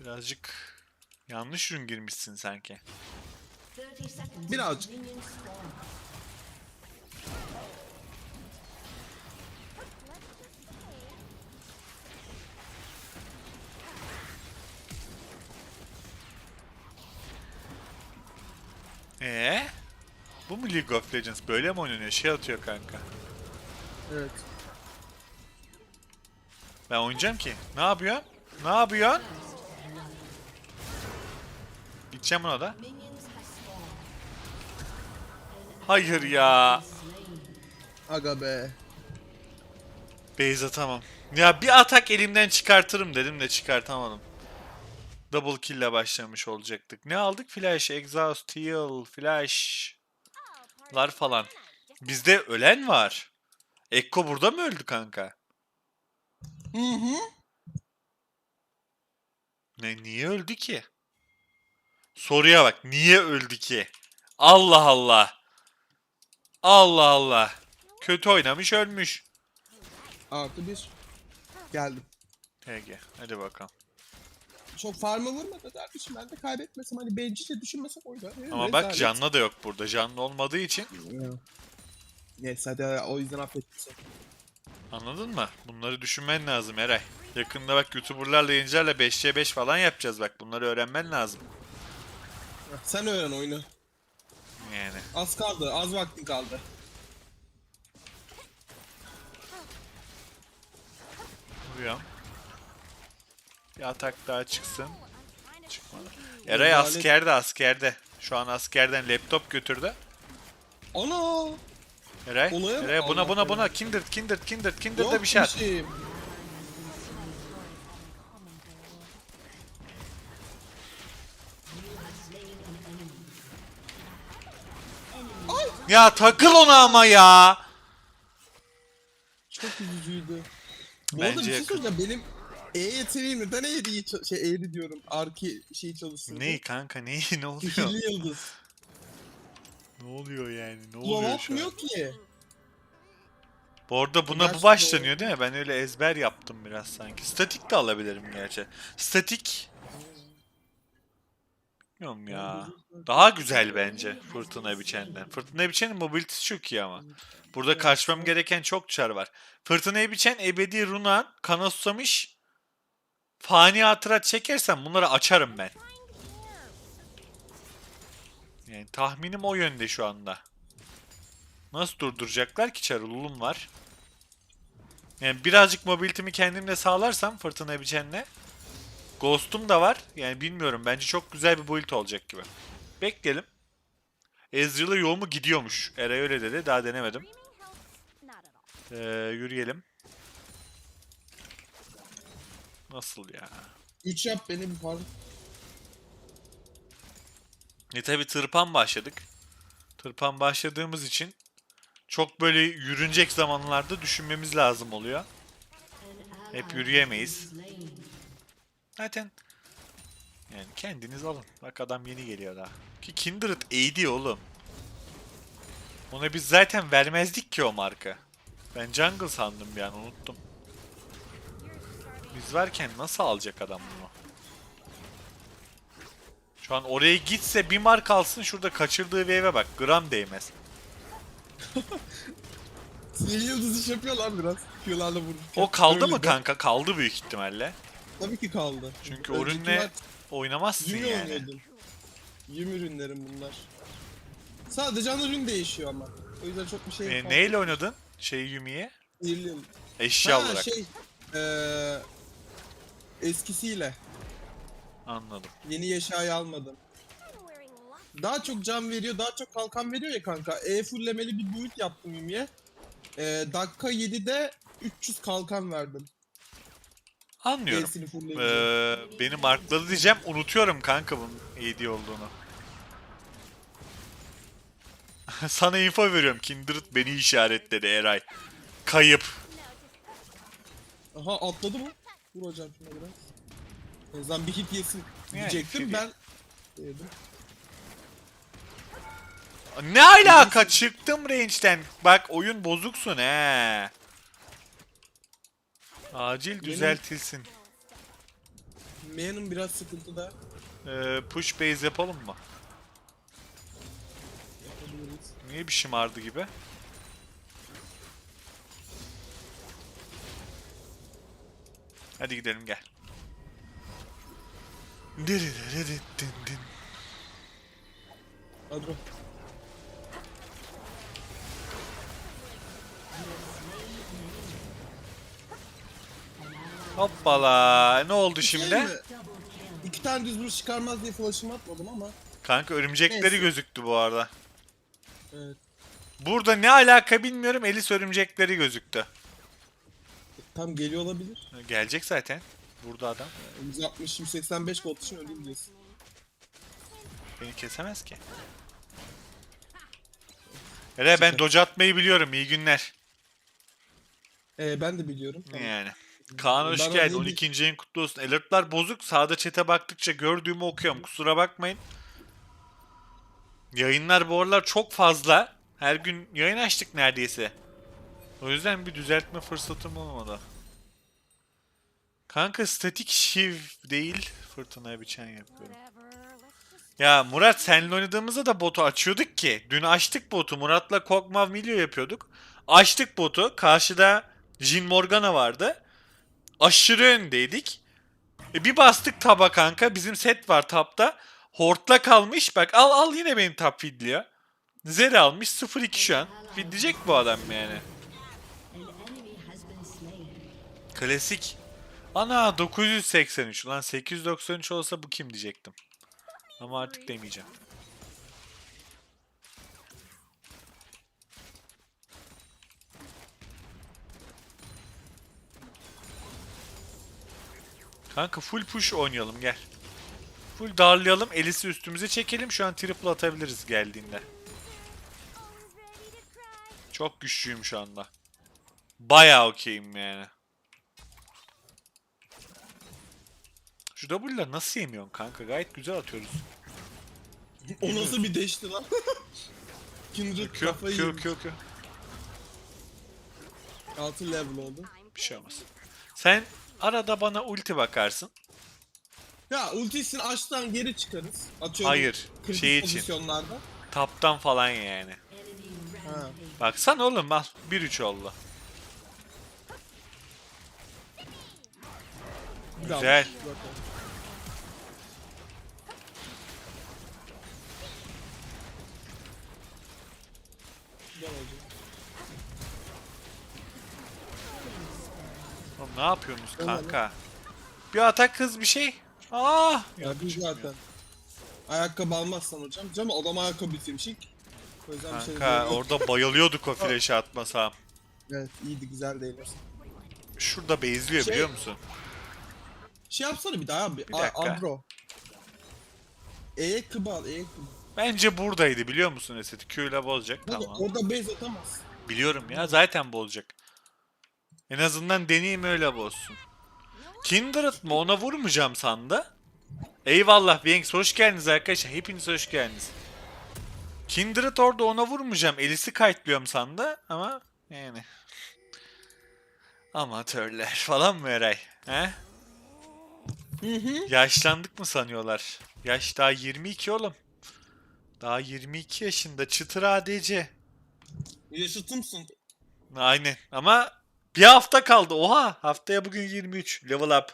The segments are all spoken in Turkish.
Birazcık yanlış ürün girmişsin sanki. Birazcık. Ee? Bu mu League of Legends? Böyle mi oynanıyor? Şey atıyor kanka. Evet. Ben oynayacağım ki. Ne yapıyorsun? Ne yapıyorsun? Gideceğim buna da. Hayır ya. Aga be. Base atamam. Ya bir atak elimden çıkartırım dedim de çıkartamadım. Double kill ile başlamış olacaktık. Ne aldık? Flash, exhaust, heal, flash. Lar falan. Bizde ölen var. Ekko burada mı öldü kanka? Hı hı. Ne niye öldü ki? Soruya bak. Niye öldü ki? Allah Allah. Allah Allah. Kötü oynamış ölmüş. Artı bir. Geldim. TG. Hadi bakalım. Çok farmı vurmadı kardeşim. Ben de kaybetmesem hani bencilce düşünmesem oynar. Ama bak canlı da yok burada. Canlı olmadığı için Neyse hadi o yüzden affettim anladın mı? Bunları düşünmen lazım Eray. Yakında bak YouTuber'larla yayıncılarla 5C5 falan yapacağız bak. Bunları öğrenmen lazım. Sen öğren oyunu. Yani. Az kaldı. Az vaktin kaldı. Vuruyorum. Bir atak daha çıksın. Çıkmadı. Eray Rezalet. askerde askerde. Şu an askerden laptop götürdü. Ana! Eray, Olaya bak, Eray buna Allah buna buna. Kindred Kindred Kindred Kindred'da Yok bir şey at. şeyim. Ya takıl ona ama ya. Çok üzücüydü. Bu arada bir şey yakın. söyleyeceğim. Benim E yeteneğim neden ça- şey eğri diyorum. Arki şeyi çalışsın. Ney kanka ney ne oluyor? Sihirli yıldız. ne oluyor yani? Ne oluyor şu an? atmıyor ki. Bu arada buna bu Gerçi başlanıyor değil mi? Ben öyle ezber yaptım biraz sanki. Statik de alabilirim gerçi. Statik Bilmiyorum ya. Daha güzel bence fırtına biçenden. Fırtına biçenin mobilitesi çok iyi ama. Burada kaçmam gereken çok çar var. Fırtınayı biçen ebedi runan, kana susamış, fani hatıra çekersem bunları açarım ben. Yani tahminim o yönde şu anda. Nasıl durduracaklar ki çarı? Lulum var. Yani birazcık mobilitimi kendimle sağlarsam fırtına biçenle. Ghost'um da var. Yani bilmiyorum. Bence çok güzel bir build olacak gibi. Bekleyelim. Ezreal'a yoğumu gidiyormuş. Eray öyle dedi. Daha denemedim. Ee, yürüyelim. Nasıl ya? 3 yap benim pardon. E tabi tırpan başladık. Tırpan başladığımız için çok böyle yürünecek zamanlarda düşünmemiz lazım oluyor. Hep yürüyemeyiz. Zaten yani kendiniz alın. Bak adam yeni geliyor daha. Ki Kindred AD oğlum. Ona biz zaten vermezdik ki o marka. Ben jungle sandım bir an unuttum. Biz varken nasıl alacak adam bunu? Şu an oraya gitse bir mark alsın şurada kaçırdığı wave'e bak. Gram değmez. Sihirli yıldız iş yapıyor lan biraz. Q'larla vurur. O kaldı mı kanka? Kaldı büyük ihtimalle. Tabii ki kaldı. Çünkü Önceki ürünle maç oynamazsın Yumi yani. oynuyordum. Yüm ürünlerim bunlar. Sadece ana ürün değişiyor ama. O yüzden çok bir şey E, neyle oynadın? Şey Yumi'ye? Yıldız. Eşya Ha, olarak. şey. Eee eskisiyle. Anladım. Yeni eşyayı almadım. Daha çok can veriyor, daha çok kalkan veriyor ya kanka. E fullemeli bir build yaptım Yumi'ye. Ee, dakika 7'de 300 kalkan verdim. Anlıyorum. Ee, beni markladı diyeceğim. Unutuyorum kanka bunun AD olduğunu. Sana info veriyorum. Kindred beni işaretledi Eray. Kayıp. Aha atladı mı? Vur hocam şuna biraz. En azından bir hit yesin Yani, diyecektim şey ben. Yedim. Ne alaka? Çıktım range'den. Bak oyun bozuksun he. Acil düzeltilsin. Mayon'un biraz sıkıntıda. Ee, push base yapalım mı? Yapabiliriz. Niye bir şımardı gibi? Hadi gidelim gel. Adro. Hoppala. Ne oldu Şey şimdi? mi? İki tane düz vuruş çıkarmaz diye flash'ımı atmadım ama. Kanka örümcekleri Neyse. gözüktü bu arada. Evet. Burada ne alaka bilmiyorum. Elis örümcekleri gözüktü. Tam geliyor olabilir. Gelecek zaten. Burada adam. 160 185 gold için öleyim diyorsun. Beni kesemez ki. Hele ben dodge atmayı biliyorum. İyi günler. Ee, ben de biliyorum. Yani. Kaan hoş Ben geldin. alayım bir- 12. ayın kutlu olsun. Alertlar bozuk. Sağda çete baktıkça gördüğümü okuyorum. Kusura bakmayın. Yayınlar bu aralar çok fazla. Her gün yayın açtık neredeyse. O yüzden bir düzeltme fırsatım olmadı. Kanka statik shiv değil. Fırtınaya biçen yapıyorum. Ya Murat senle oynadığımızda da botu açıyorduk ki. Dün açtık botu. Murat'la Kog'Maw Milio yapıyorduk. Açtık botu. Karşıda Jin Morgana vardı. Aşırı öndeydik. E bir bastık taba kanka. Bizim set var tapta. Hortla kalmış. Bak al al yine benim tap fidliyor. Zer almış 0-2 şu an. Fidleyecek bu adam yani. Klasik. Ana 983. Ulan 893 olsa bu kim diyecektim. Ama artık demeyeceğim. Kanka full push oynayalım gel. Full darlayalım. Elis'i üstümüze çekelim. Şu an triple atabiliriz geldiğinde. Çok güçlüyüm şu anda. Bayağı okeyim yani. Şu W'ler nasıl yemiyorsun kanka? Gayet güzel atıyoruz. O nasıl bir deşti lan? Kindred Q, kafayı Q. Q, Q. 6 level oldu. Bir şey olmaz. Sen arada bana ulti bakarsın. Ya ultisini açtan geri çıkarız. Atıyorum. Hayır. kritik Şey için. pozisyonlarda. Taptan falan yani. Ha. Baksana oğlum al. 1-3 oldu. Güzel. Bakalım. Gel hocam. Oğlum ne yapıyorsunuz kanka? Bir atak hız bir şey. Ah! Ya biz zaten. Ayakkabı almazsan hocam. Canım adam ayakkabı bitirmişik. O yüzden bir şey Kanka diyemiyorum. orada bayılıyorduk o flash'ı atmasam. Evet iyiydi güzel değil. Şurada base'liyor Şey- biliyor musun? Şey yapsana bir daha abi. Bir dakika. A- Agro. E'ye kıbı al. E'ye kıbı. Bence buradaydı biliyor musun Eseti? Q ile bozacak tamam. Orada base atamaz. Biliyorum ya zaten bozacak. En azından deneyim öyle bozsun. Kindred mı ona vurmayacağım sandı. Eyvallah Banks hoş geldiniz arkadaşlar. Hepiniz hoş geldiniz. Kindred orada ona vurmayacağım. Elisi kayıtlıyorum sandı ama yani. Amatörler falan mı Eray? He? Hı hı. Yaşlandık mı sanıyorlar? Yaş daha 22 oğlum. Daha 22 yaşında çıtır ADC. Yaşıtımsın. Aynen ama bir hafta kaldı. Oha haftaya bugün 23 level up.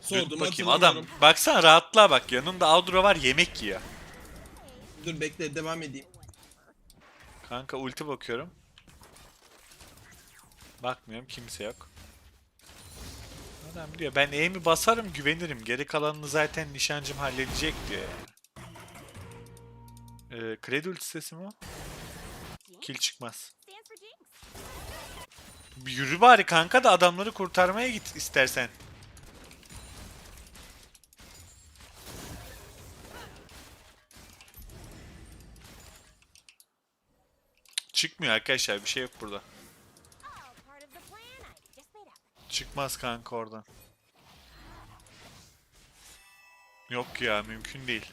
Sordum Dur bakayım hatırlıyorum. adam baksana rahatla bak yanında Audra var yemek yiyor. Dur bekle devam edeyim. Kanka ulti bakıyorum. Bakmıyorum kimse yok. Adam diyor ben E'mi basarım güvenirim. Geri kalanını zaten nişancım halledecek diyor yani. Ee, kredi ultisi mi o? Kill çıkmaz. Yürü bari kanka da adamları kurtarmaya git istersen. Çıkmıyor arkadaşlar bir şey yok burada. Çıkmaz kanka oradan. Yok ya mümkün değil.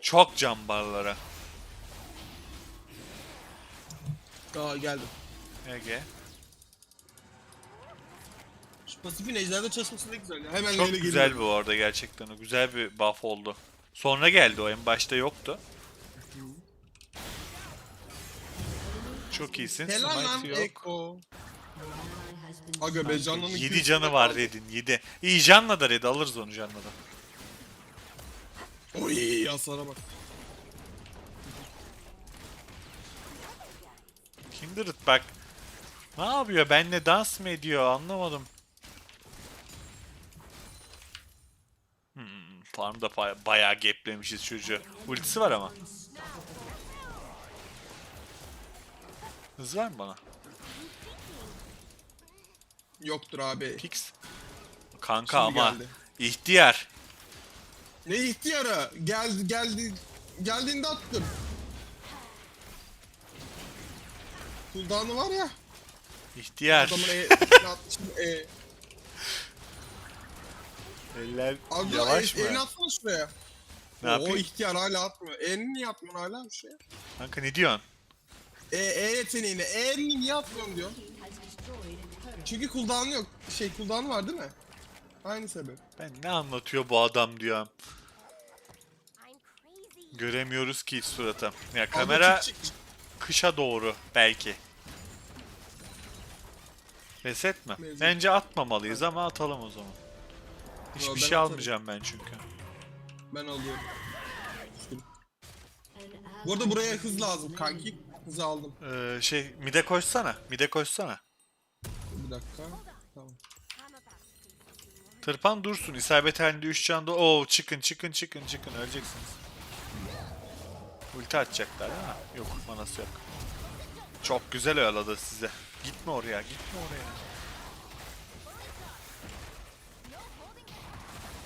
Çok can barlara. Aa geldim. Ege. Pasifin ejderde çalışması ne güzel ya. Hemen Çok güzel geliyor. bu arada gerçekten o. Güzel bir buff oldu. Sonra geldi o en başta yoktu. Çok iyisin. Helal lan Smite yok. Eko. Aga be canlının 7 canı var Red'in 7. İyi Janna da Red alırız onu Janna'da. Oy hasara bak. Kindred bak. Ne yapıyor? Benle dans mı ediyor? Anlamadım. Hmm, farmda baya- bayağı geplemişiz çocuğu. Ultisi var ama. Hız var mı bana? Yoktur abi. Pix. Kanka Şimdi ama geldi. ihtiyar. Ne ihtiyarı? Geldi geldi. Geldiğinde attım. Cooldown'u var ya. İhtiyar. Adamın E atmışım E. Eller Abi yavaş e, mı? E'ni atsana şuraya. Ne o yapayım? ihtiyar hala atmıyor. E'ni niye atmıyorsun hala bir şey? Kanka ne diyorsun? E, e yeteneğini. E'ni niye atmıyorsun diyor. Çünkü cooldown'u yok. Şey cooldown'u var değil mi? Aynı sebep. Ben ne anlatıyor bu adam diyorum. Göremiyoruz ki hiç suratı. Ya kamera kışa doğru belki. Reset mi? Mevcut. Bence atmamalıyız ama atalım o zaman. Hiçbir ben şey atarım. almayacağım ben çünkü. Ben alıyorum. Bu arada buraya hız lazım kanki. Hızı aldım. Ee, şey mide koşsana. Mide koşsana. Bir dakika. Tamam. Tırpan dursun. İsabet halinde 3 canda. Oo çıkın çıkın çıkın çıkın. Öleceksiniz. Ulti atacaklar değil mi? Yok manası yok. Çok güzel oyaladı size. Gitme oraya gitme oraya.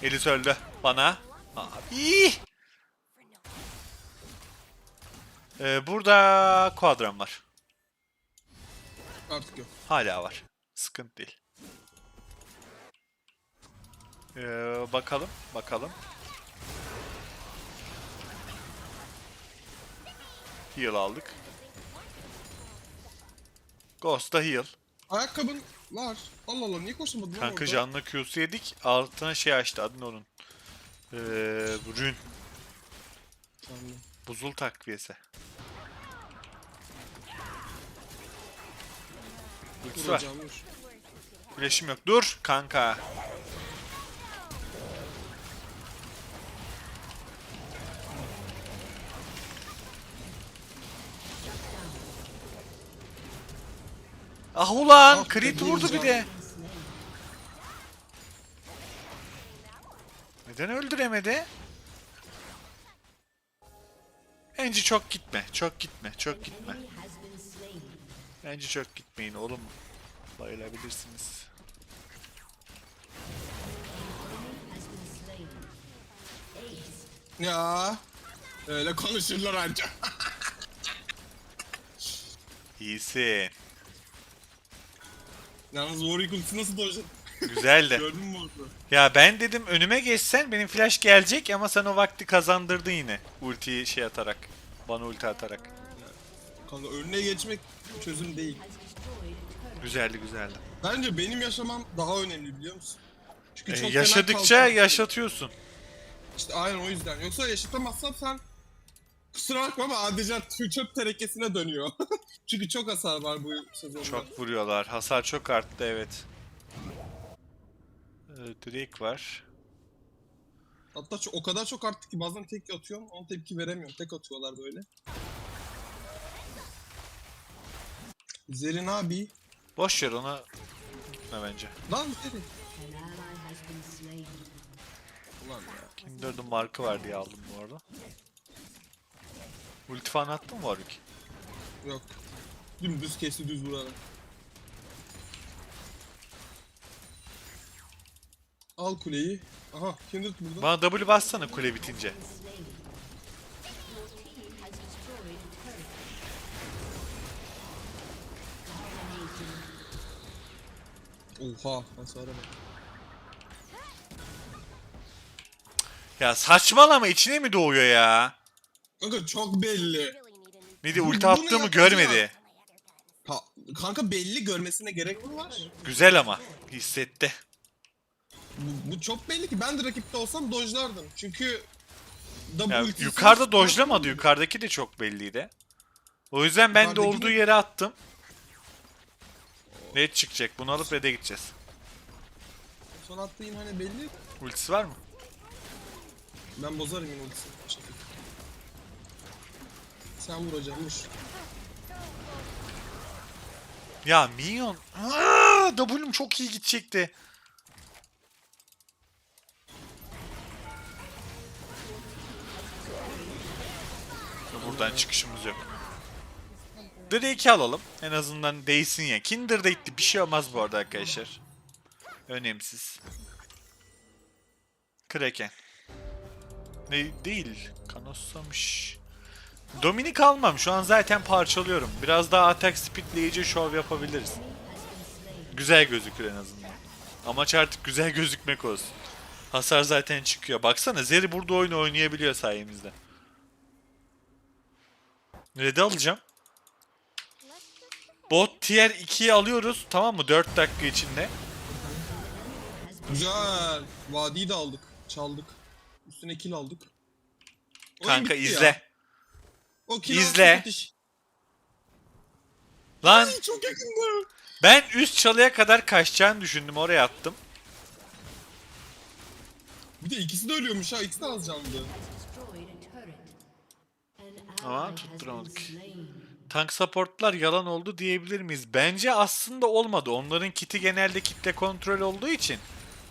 Elis öldü. Bana. Abi. Ee, burada kuadram var. Artık yok. Hala var. Sıkıntı değil. Ee, bakalım, bakalım. Heal aldık. Ghost'ta heal. Ayakkabın var. Allah Allah niye koşamadın lan Kanka orada? canlı Q'su yedik. Altına şey açtı adını onun. Ee, rün. Tamam. Buzul takviyesi. Ultisi var. Flash'im yok. Dur kanka. Ah ulan Ah, crit vurdu bir de. Neden öldüremedi? Bence çok gitme, çok gitme, çok gitme. Bence çok gitmeyin oğlum. Bayılabilirsiniz. Ya. Öyle konuşurlar anca. İyisin. Yalnız Warwick ultisi nasıl dojladı? Güzel de. Gördün mü orada? Ya ben dedim önüme geçsen benim flash gelecek ama sen o vakti kazandırdın yine. Ultiyi şey atarak. Bana ulti atarak. Kanka önüne geçmek çözüm değil. Güzeldi güzeldi. Bence benim yaşamam daha önemli biliyor musun? Çünkü Ee, fena yaşadıkça kalkan- yaşatıyorsun. İşte aynen o yüzden. Yoksa yaşatamazsan sen kusura bakma ama adeta tüy çöp terekesine dönüyor. Çünkü çok hasar var bu sezonda. Çok vuruyorlar. Hasar çok arttı evet. Ee, Drake var. Hatta çok- o kadar çok arttı ki bazen tek atıyorum ona tepki veremiyorum. Tek atıyorlar böyle. Zerin abi. Boş ver ona gitme bence. Lan Zerin. Ulan ya. Kindred'ın markı var diye aldım bu arada. Ulti falan attın mı Warwick? Yok. Dümdüz kesti düz vurarak. Al kuleyi. Aha Kindred burada. Bana W bassana kule bitince. Oha hasara bak. Ya saçmalama içine mi doğuyor ya? Kanka çok belli. Ne diye ulti attığımı yapacağım. görmedi. Ha, kanka belli görmesine gerek mi var? Güzel ama. Hissetti. Bu, bu çok belli ki ben de rakipte olsam dojlardım. Çünkü Ya, ultisi- yukarıda dojlamadı. Yukarıdaki de çok belliydi. O yüzden ben de Yukarıdaki olduğu yere attım. Red çıkacak. Bunu alıp red'e gideceğiz. Son attığın hani belli. Ultisi var mı? Ben bozarım yine ultisini. Sen vur hocam vur. Ya Minyon. Aa, W'm çok iyi gidecekti. Buradan çıkışımız yok. Drake'i alalım. En azından değsin ya. Kinder Date'li bir şey olmaz bu arada arkadaşlar. Önemsiz. Kraken. Ne değil. Kanossamış. Dominik almam. Şu an zaten parçalıyorum. Biraz daha atak speedleyici şov yapabiliriz. Güzel gözükür en azından. Amaç artık güzel gözükmek olsun. Hasar zaten çıkıyor. Baksana Zeri burada oyunu oynayabiliyor sayemizde. Red'i alacağım. Bot tier 2'yi alıyoruz. Tamam mı? 4 dakika içinde. Güzel. Vadiyi de aldık. Çaldık. Üstüne kill aldık. Oyun Kanka izle. ya. O İzle. Lan Ay, çok yakında. ben üst çalıya kadar kaçacağını düşündüm. Oraya attım. Bir de ikisi de ölüyormuş ha. İkisi de az canlı. Ama tutturamadık. Tank supportlar yalan oldu diyebilir miyiz? Bence aslında olmadı. Onların kiti genelde kitle kontrol olduğu için.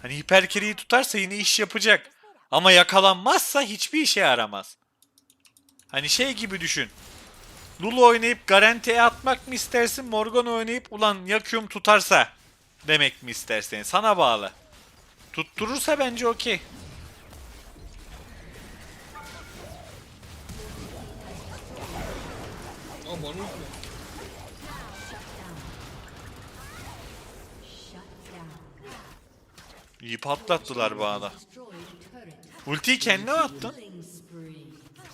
Hani hiperkeriyi tutarsa yine iş yapacak. Ama yakalanmazsa hiçbir işe yaramaz. Hani şey gibi düşün. Lulu oynayıp garantiye atmak mı istersin? Morgan oynayıp ulan yakıyorum tutarsa demek mi istersin? Sana bağlı. Tutturursa bence okey. İyi patlattılar bana. Ultiyi kendine attın?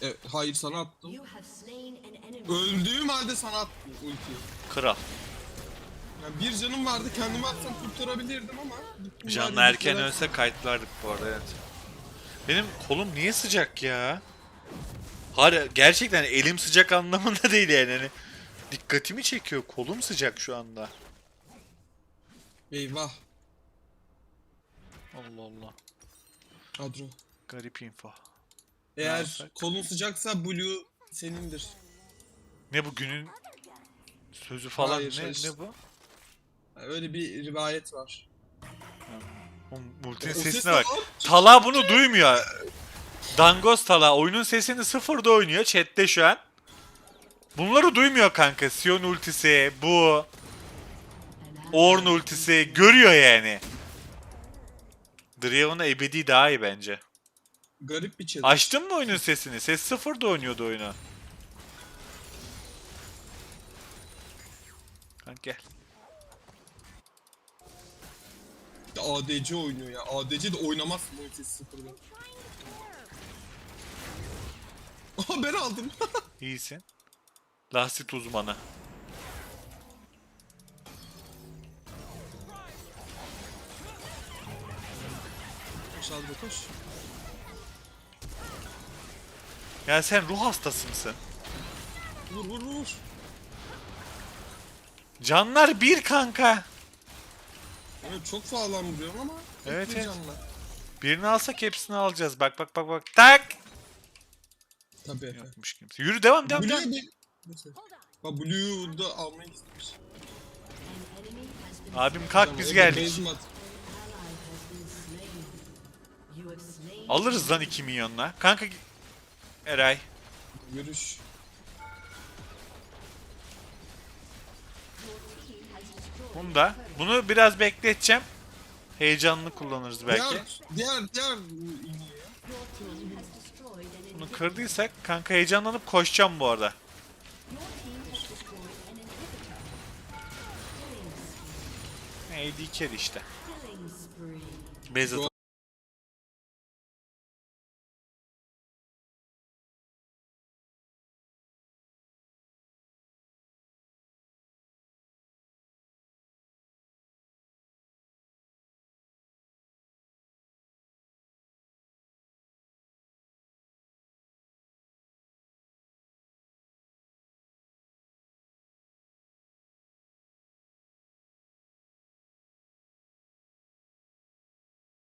E, hayır sana attım. Öldüğüm halde sana attım ultiyi. Kral. Yani bir canım vardı kendimi atsam kurtarabilirdim ama. gittim Canlı bari erken bizlere- ölse kayıtlardık bu arada evet. Benim kolum niye sıcak ya? Har gerçekten elim sıcak anlamında değil yani. Hani dikkatimi çekiyor. Kolum sıcak şu anda. Eyvah. Allah Allah. Kadro. Garip info. Eğer yapsak? kolun sıcaksa Blue senindir. Ne bu günün sözü falan Hayır, ne hayır. ne bu? Yani öyle bir rivayet var. O Multinin O ses sesine ne bak. lan? Tala bunu duymuyor. Dangoz Tala oyunun sesini sıfırda oynuyor chatte şu an. Bunları duymuyor kanka. Sion ultisi, bu. Ornn ultisi görüyor yani. Draven'a ebedi daha iyi bence. Garip bir chat. Açtın mı oyunun sesini? Ses sıfırda oynuyordu oyunu. Kanka gel. ADC oynuyor ya. ADC de oynamaz bu ultisi sıfırda. Aha ben aldım. İyisin. Lastit uzmanı. koş Adro koş. Ya sen ruh hastası mısın? Vur vur vur. Canlar bir kanka. Evet çok sağlam vuruyorum ama. Evet, evet. canlı. Birini alsak hepsini alacağız. Bak bak bak bak. Tak. Tabii efendim. Yokmuş kimse. Yürü devam devam devam. Blue'yu bir... Neyse. Bak Blue'yu da almayı istemiş. Abim kalk Tamam, biz geldik. Alırız lan 2 milyonla. Kanka Eray. Görüş. Bunu da. Bunu biraz bekleteceğim. Heyecanlı kullanırız belki. Diğer, diğer, diğer Bunu kırdıysak kanka heyecanlanıp koşacağım bu arada. AD carry işte. Base